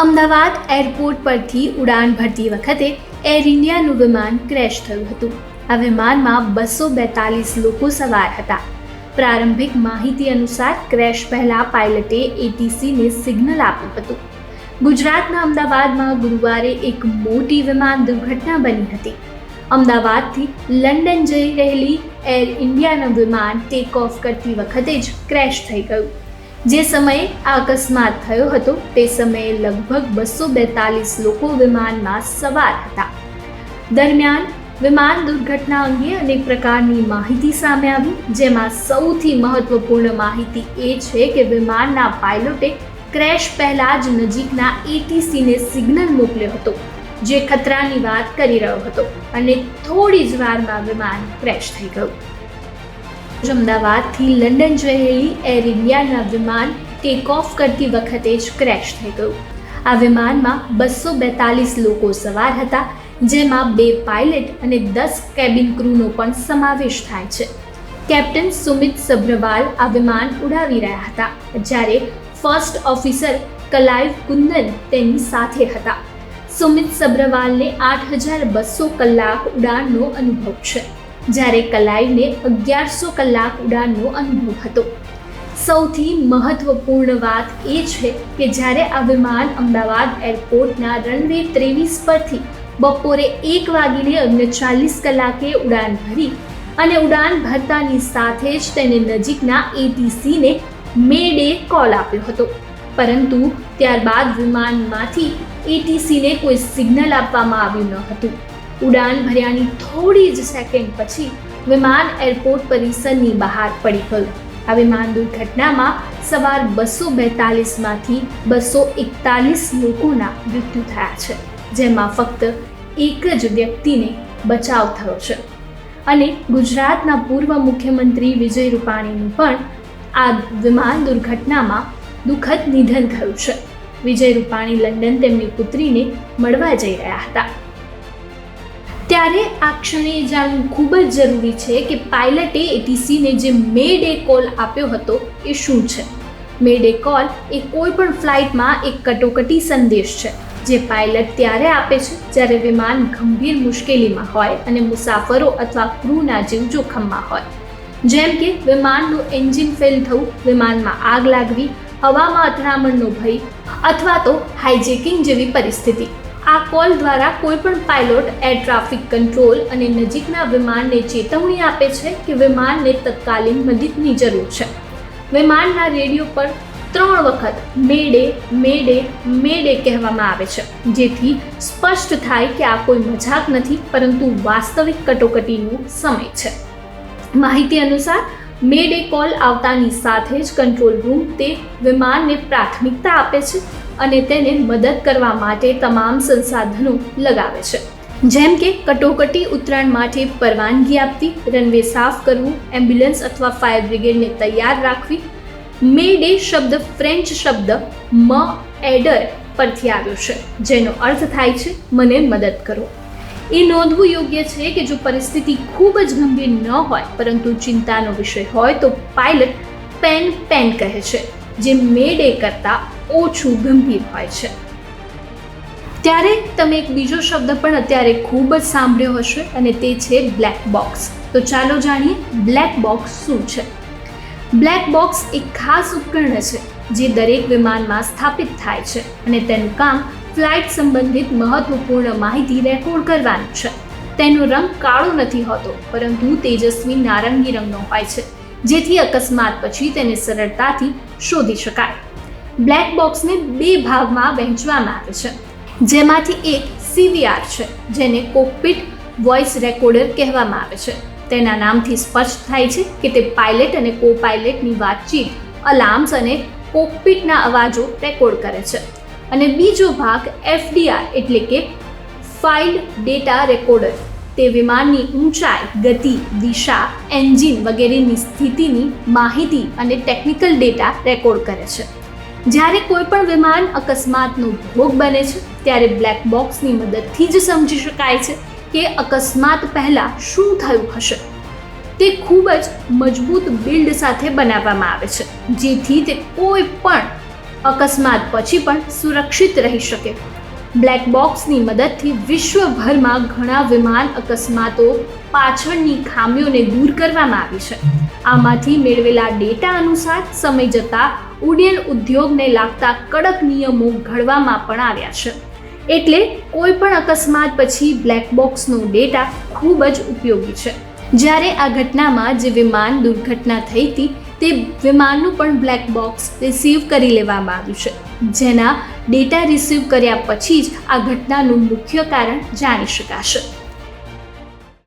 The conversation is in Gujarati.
અમદાવાદ એરપોર્ટ પરથી ઉડાન ભરતી વખતે એર ઇન્ડિયાનું વિમાન ક્રેશ થયું હતું. આ વિમાનમાં બસો બેતાલીસ લોકો સવાર હતા. પ્રારંભિક માહિતી અનુસાર ક્રેશ પહેલા પાયલટે એટીસીને સિગ્નલ આપ્યું હતું. ગુજરાતના અમદાવાદમાં ગુરુવારે એક મોટી વિમાન દુર્ઘટના બની હતી. અમદાવાદથી લંડન જઈ રહેલી એર ઇન્ડિયાનું વિમાન ટેક ઓફ કરતી વખતે જ ક્રેશ થઈ ગયું. જે સમયે આ અકસ્માત થયો હતો, તે સમયે લગભગ બસો બેતાલીસ લોકો વિમાનમાં સવાર હતા. દરમિયાન વિમાન દુર્ઘટના અંગે અનેક પ્રકારની માહિતી સામે આવી, જેમાં સૌથી મહત્વપૂર્ણ માહિતી એ છે કે વિમાનના પાયલોટે ક્રેશ પહેલા જ નજીકના એટીસીને સિગ્નલ મોકલ્યો હતો, જે ખતરાની વાત કરી રહ્યો હતો અને થોડી જ વારમાં વિમાન ક્રેશ થઈ ગયું. અમદાવાદથી લંડન જઈ રહેલી એર ઇન્ડિયાના વિમાન ટેક ઓફ કરતી વખતે જ ક્રેશ થઈ ગયું. આ વિમાનમાં બસો બેતાલીસ લોકો સવાર હતા, જેમાં બે પાયલટ અને દસ કેબિન ક્રૂનો પણ સમાવેશ થાય છે. કેપ્ટન સુમિત સભ્રવાલ આ વિમાન ઉડાવી રહ્યા હતા, જ્યારે ફર્સ્ટ ઓફિસર કલાઈવ કુંદન તેની સાથે હતા. સુમિત સબ્રવાલને આઠ હજાર બસો કલાક ઉડાનનો અનુભવ છે. જ્યારે કલાઈને અગિયારસો કલાક ઉડાનનો અનુભવ હતો. સૌથી મહત્વપૂર્ણ વાત એ છે કે જ્યારે આ વિમાન અમદાવાદ એરપોર્ટના રનવે ત્રેવીસ પરથી બપોરે એક વાગીને ઓગણચાલીસ કલાકે ઉડાન ભરી અને ઉડાન ભરતાની સાથે જ તેને નજીકના એટીસીને મે ડે કોલ આપ્યો હતો. પરંતુ ત્યારબાદ વિમાનમાંથી એટીસીને કોઈ સિગ્નલ આપવામાં આવ્યું ન હતું. ઉડાન ભર્યાની થોડી જ સેકન્ડ પછી વિમાન એરપોર્ટ પરિસરની બહાર પડી ગયું. આ વિમાન દુર્ઘટનામાં સવાર બસો બેતાલીસમાંથી બસો એકતાલીસ લોકોના મૃત્યુ થયા છે, જેમાં ફક્ત એક જ વ્યક્તિને બચાવ થયો છે. અને ગુજરાતના પૂર્વ મુખ્યમંત્રી વિજય રૂપાણીનું પણ આ વિમાન દુર્ઘટનામાં દુઃખદ નિધન થયું છે. વિજય રૂપાણી લંડન તેમની પુત્રીને મળવા જઈ રહ્યા હતા. ત્યારે આ ક્ષણે જાણવું ખૂબ જ જરૂરી છે કે પાયલટે એટીસીને જે મે ડે કોલ આપ્યો હતો એ શું છે? મે ડે કોલ એ કોઈ પણ ફ્લાઇટમાં એક કટોકટી સંદેશ છે, જે પાયલટ ત્યારે આપે છે જ્યારે વિમાન ગંભીર મુશ્કેલીમાં હોય અને મુસાફરો અથવા ક્રૂના જીવ જોખમમાં હોય. જેમ કે, વિમાનનું એન્જિન ફેલ થવું, વિમાનમાં આગ લાગવી, હવામાં અથડામણનો ભય અથવા તો હાઇજેકિંગ જેવી પરિસ્થિતિ. આ કોલ દ્વારા કોઈ પણ પાયલોટ, એર ટ્રાફિક કંટ્રોલ અને નજીકના વિમાનને ચેતવણી આપે છે કે વિમાનને તત્કાલીન મદદની જરૂર છે. વિમાનના રેડિયો પર ત્રણ વખત મેડે મે ડે કહેવામાં આવે છે, જેથી સ્પષ્ટ થાય કે આ કોઈ મજાક નથી, પરંતુ વાસ્તવિક કટોકટીનો સમય છે. માહિતી અનુસાર મે ડે કોલ આવતાની સાથે જ કંટ્રોલ રૂમ તે વિમાનને પ્રાથમિકતા આપે છે અને તેને મદદ કરવા માટે તમામ સંસાધનો લગાવે છે. જેમ કે કટોકટી ઉતરાણ માટે પરવાનગી આપવી, રનવે સાફ કરવું, એમ્બ્યુલન્સ અથવા ફાયર બ્રિગેડને તૈયાર રાખવી. મે ડે શબ્દ ફ્રેન્ચ શબ્દ મ એડર પરથી આવ્યો છે, જેનો અર્થ થાય છે, મને મદદ કરો. એ નોંધવું યોગ્ય છે કે જો પરિસ્થિતિ ખૂબ જ ગંભીર ન હોય, પરંતુ ચિંતાનો વિષય હોય તો પાયલટ પેન પેન કહે છે, જે મે ડે કરતાં ઓછું ગંભીર હોય છે. ત્યારે તમે એક બીજો શબ્દ પણ અત્યારે ખૂબ જ સાંભળ્યો હશે અને તે છે બ્લેક બોક્સ તો ચાલો જાણીએ બ્લેક બોક્સ શું છે? બ્લેક બોક્સ એક ખાસ ઉપકરણ છે જે દરેક વિમાનમાં સ્થાપિત થાય છે અને તેનું કામ ફ્લાઇટ સંબંધિત મહત્વપૂર્ણ માહિતી રેકોર્ડ કરવાનું છે. તેનો રંગ કાળો નથી હોતો, પરંતુ તેજસ્વી નારંગી રંગનો હોય છે, જેથી અકસ્માત પછી તેને સરળતાથી શોધી શકાય. બ્લેક બોક્સને બે ભાગમાં વહેંચવામાં આવે છે. જેમાંથી એક સીવીઆર છે, જેને કોકપિટ વોઇસ રેકોર્ડર કહેવામાં આવે છે. તેના નામથી સ્પષ્ટ થાય છે કે તે પાયલટ અને કો પાયલટની વાતચીત, અલાર્મ્સ અને કોકપિટના અવાજો રેકોર્ડ કરે છે. અને બીજો ભાગ એફડીઆર એટલે કે ફાઇલ્ડ ડેટા રેકોર્ડર. તે વિમાનની ઊંચાઈ, ગતિ, દિશા, એન્જિન વગેરેની સ્થિતિની માહિતી અને ટેકનિકલ ડેટા રેકોર્ડ કરે છે. જ્યારે કોઈ પણ વિમાન અકસ્માતનો ભોગ બને છે, ત્યારે બ્લેક બોક્સની મદદથી જ સમજી શકાય છે કે અકસ્માત પહેલાં શું થયું હશે. તે ખૂબ જ મજબૂત બિલ્ડ સાથે બનાવવામાં આવે છે, જેથી તે કોઈ પણ અકસ્માત પછી પણ સુરક્ષિત રહી શકે. બ્લેક બોક્સની મદદથી વિશ્વભરમાં ઘણા વિમાન અકસ્માતો પાછળની ખામીઓને દૂર કરવામાં આવી છે. આમાંથી મેળવેલા ડેટા અનુસાર સમય જતાં ઉડ્ડયન ઉદ્યોગને લાગતા કડક નિયમો ઘડવામાં પણ આવ્યા છે. એટલે કોઈ પણ અકસ્માત પછી બ્લેક બોક્સનો ડેટા ખૂબ જ ઉપયોગી છે. જ્યારે આ ઘટનામાં જે વિમાન દુર્ઘટના થઈ હતી, તે વિમાનનું પણ બ્લેક બોક્સ રિસીવ કરી લેવામાં આવ્યું છે. જેના ડેટા રિસીવ કર્યા પછી જ આ ઘટનાનું મુખ્ય કારણ જાણી શકાશે.